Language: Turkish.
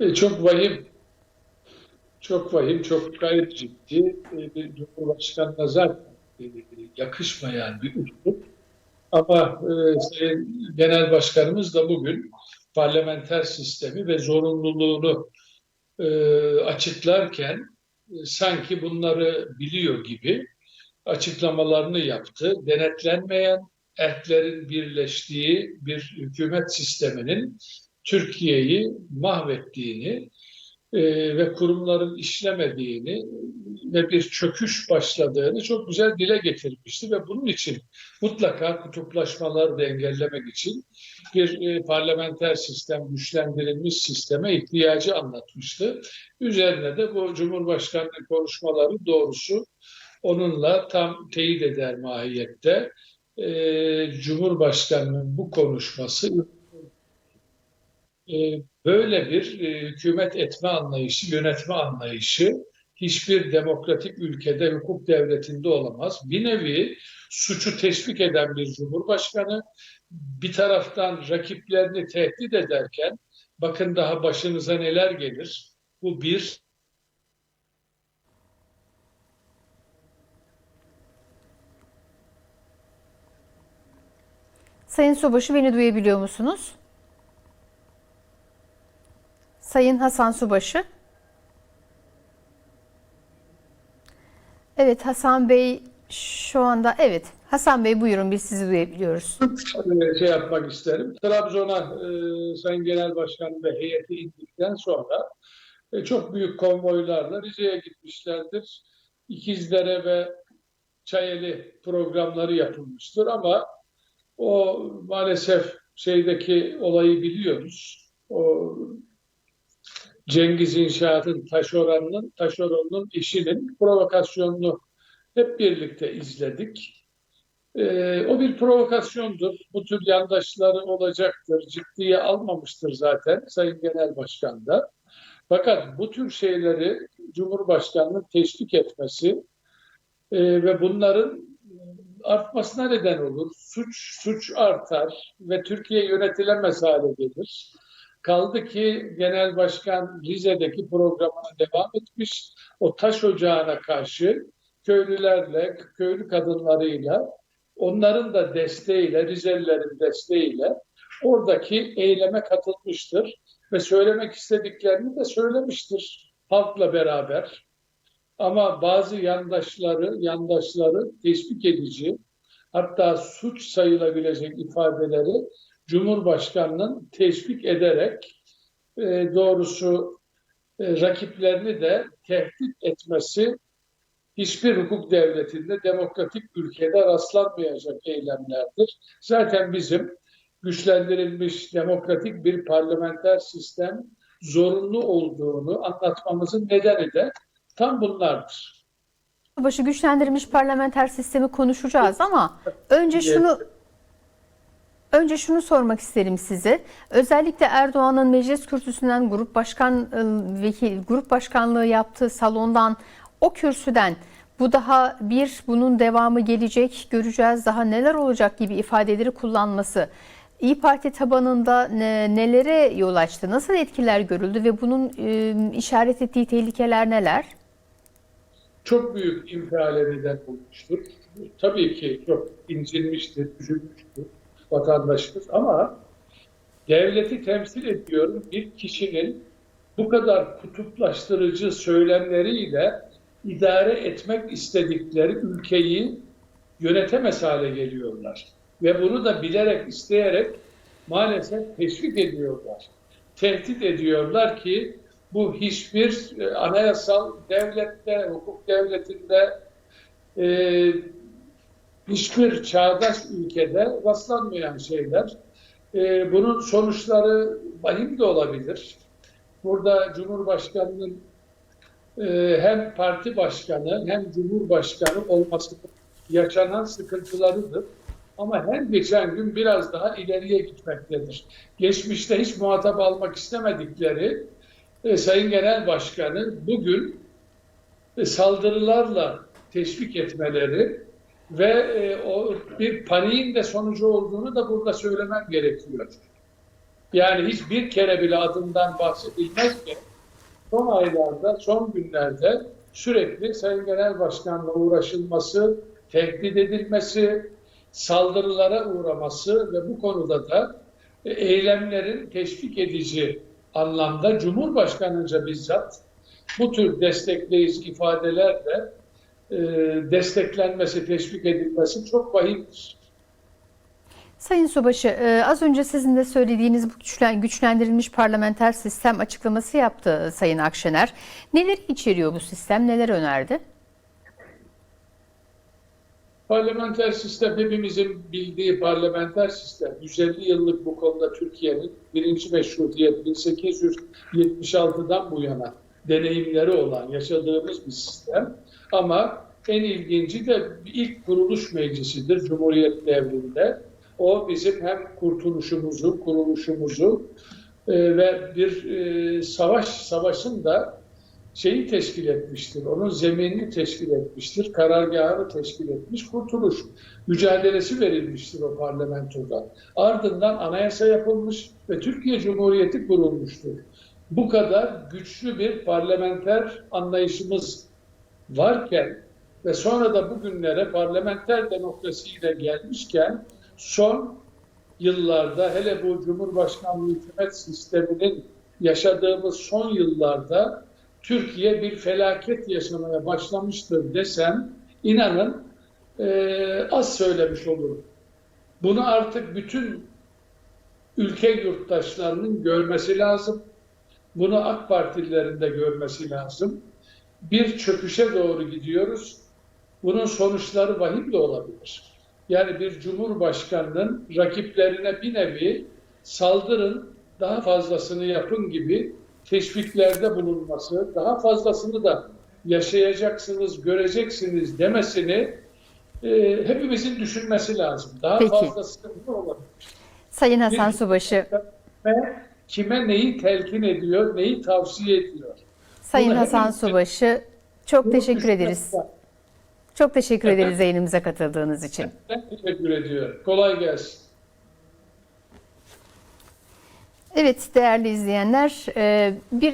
E, çok vahim, çok vahim, çok gayet ciddi. E, bir Cumhurbaşkanı'na zaten e, yakışmayan bir üslup. Ama e, Genel Başkanımız da bugün parlamenter sistemi ve zorunluluğunu e, açıklarken e, sanki bunları biliyor gibi açıklamalarını yaptı. Denetlenmeyen erklerin birleştiği bir hükümet sisteminin Türkiye'yi mahvettiğini e, ve kurumların işlemediğini ve bir çöküş başladığını çok güzel dile getirmişti ve bunun için mutlaka kutuplaşmaları da engellemek için bir e, parlamenter sistem, güçlendirilmiş sisteme ihtiyacı anlatmıştı. Üzerine de bu Cumhurbaşkanlığı konuşmaları doğrusu onunla tam teyit eder mahiyette. E, Cumhurbaşkanının bu konuşması böyle bir e, hükümet etme anlayışı, yönetme anlayışı hiçbir demokratik ülkede, hukuk devletinde olamaz. Bir nevi suçu teşvik eden bir cumhurbaşkanı bir taraftan rakiplerini tehdit ederken bakın daha başınıza neler gelir. Bu bir. Sayın Subaşı beni duyabiliyor musunuz? Sayın Hasan Subaşı. Evet Hasan Bey şu anda evet Hasan Bey buyurun biz sizi duyabiliyoruz. e, şey yapmak isterim. Trabzon'a e, Sayın Genel Başkan ve heyeti indikten sonra e, çok büyük konvoylarla Rize'ye gitmişlerdir. İkizdere ve Çayeli programları yapılmıştır ama o maalesef şeydeki olayı biliyoruz. O Cengiz İnşaat'ın taşeronunun, taşeronunun eşinin provokasyonunu hep birlikte izledik. Ee, o bir provokasyondur. Bu tür yandaşları olacaktır. Ciddiye almamıştır zaten Sayın Genel Başkan da. Fakat bu tür şeyleri Cumhurbaşkanı'nın teşvik etmesi e, ve bunların artmasına neden olur. Suç suç artar ve Türkiye yönetilemez hale gelir. Kaldı ki Genel Başkan Rize'deki programına devam etmiş. O taş ocağına karşı köylülerle, köylü kadınlarıyla, onların da desteğiyle, Rizelilerin desteğiyle oradaki eyleme katılmıştır ve söylemek istediklerini de söylemiştir halkla beraber. Ama bazı yandaşları, yandaşları teşvik edici, hatta suç sayılabilecek ifadeleri Cumhurbaşkanının teşvik ederek e, doğrusu e, rakiplerini de tehdit etmesi hiçbir hukuk devletinde, demokratik ülkede rastlanmayacak eylemlerdir. Zaten bizim güçlendirilmiş demokratik bir parlamenter sistem zorunlu olduğunu anlatmamızın nedeni de tam bunlardır. Subaşı güçlendirilmiş parlamenter sistemi konuşacağız ama önce şunu Önce şunu sormak isterim size. Özellikle Erdoğan'ın meclis kürsüsünden grup başkan vekil grup başkanlığı yaptığı salondan o kürsüden bu daha bir bunun devamı gelecek göreceğiz daha neler olacak gibi ifadeleri kullanması İyi Parti tabanında ne, nelere yol açtı? Nasıl etkiler görüldü ve bunun e, işaret ettiği tehlikeler neler? Çok büyük infiale neden olmuştur. Tabii ki çok incinmiştir, üzülmüştür vatandaşımız ama devleti temsil ediyorum bir kişinin bu kadar kutuplaştırıcı söylemleriyle idare etmek istedikleri ülkeyi yönetemez hale geliyorlar. Ve bunu da bilerek, isteyerek maalesef teşvik ediyorlar. Tehdit ediyorlar ki bu hiçbir e, anayasal devlette, hukuk devletinde e, hiçbir çağdaş ülkede rastlanmayan şeyler. E, bunun sonuçları vahim de olabilir. Burada Cumhurbaşkanı'nın e, hem parti başkanı hem Cumhurbaşkanı olması yaşanan sıkıntılarıdır. Ama her geçen gün biraz daha ileriye gitmektedir. Geçmişte hiç muhatap almak istemedikleri e, Sayın Genel Başkanı bugün e, saldırılarla teşvik etmeleri ve e, o bir paniğin de sonucu olduğunu da burada söylemem gerekiyor. Yani hiç bir kere bile adından bahsedilmezken son aylarda, son günlerde sürekli Sayın Genel Başkan'la uğraşılması, tehdit edilmesi, saldırılara uğraması ve bu konuda da e, eylemlerin teşvik edici anlamda Cumhurbaşkanı'nca bizzat bu tür destekleyici ifadelerle e, desteklenmesi, teşvik edilmesi çok vahimdir. Sayın Subaşı, e, az önce sizin de söylediğiniz bu güçlen- güçlendirilmiş parlamenter sistem açıklaması yaptı Sayın Akşener. Neler içeriyor bu sistem, neler önerdi? Parlamenter sistem hepimizin bildiği parlamenter sistem. 150 yıllık bu konuda Türkiye'nin birinci meşrutiyet 1876'dan bu yana deneyimleri olan, yaşadığımız bir sistem. Ama en ilginci de ilk kuruluş meclisidir Cumhuriyet devrinde. O bizim hem kurtuluşumuzu, kuruluşumuzu e, ve bir e, savaş, savaşın da şeyi teşkil etmiştir. Onun zeminini teşkil etmiştir. Karargahını teşkil etmiş. Kurtuluş mücadelesi verilmiştir o parlamentoda. Ardından anayasa yapılmış ve Türkiye Cumhuriyeti kurulmuştur. Bu kadar güçlü bir parlamenter anlayışımız varken ve sonra da bugünlere parlamenter demokrasiyle gelmişken son yıllarda hele bu Cumhurbaşkanlığı hükümet sisteminin yaşadığımız son yıllarda Türkiye bir felaket yaşamaya başlamıştır desem inanın eee, az söylemiş olurum. Bunu artık bütün ülke yurttaşlarının görmesi lazım. Bunu AK Partililerin de görmesi lazım. Bir çöküşe doğru gidiyoruz. Bunun sonuçları vahim de olabilir. Yani bir cumhurbaşkanının rakiplerine bir nevi saldırın, daha fazlasını yapın gibi teşviklerde bulunması, daha fazlasını da yaşayacaksınız, göreceksiniz demesini e, hepimizin düşünmesi lazım. Daha Peki. fazlası ne olabilir? Sayın Hasan Bir- Subaşı, Kime, kime neyi telkin ediyor, neyi tavsiye ediyor? Sayın Bunu Hasan hepimiz- Subaşı çok Bunu teşekkür ederiz. lazım. Çok teşekkür ederiz yayınımıza katıldığınız için. Ben teşekkür ediyorum. Kolay gelsin. Evet değerli izleyenler, e, bir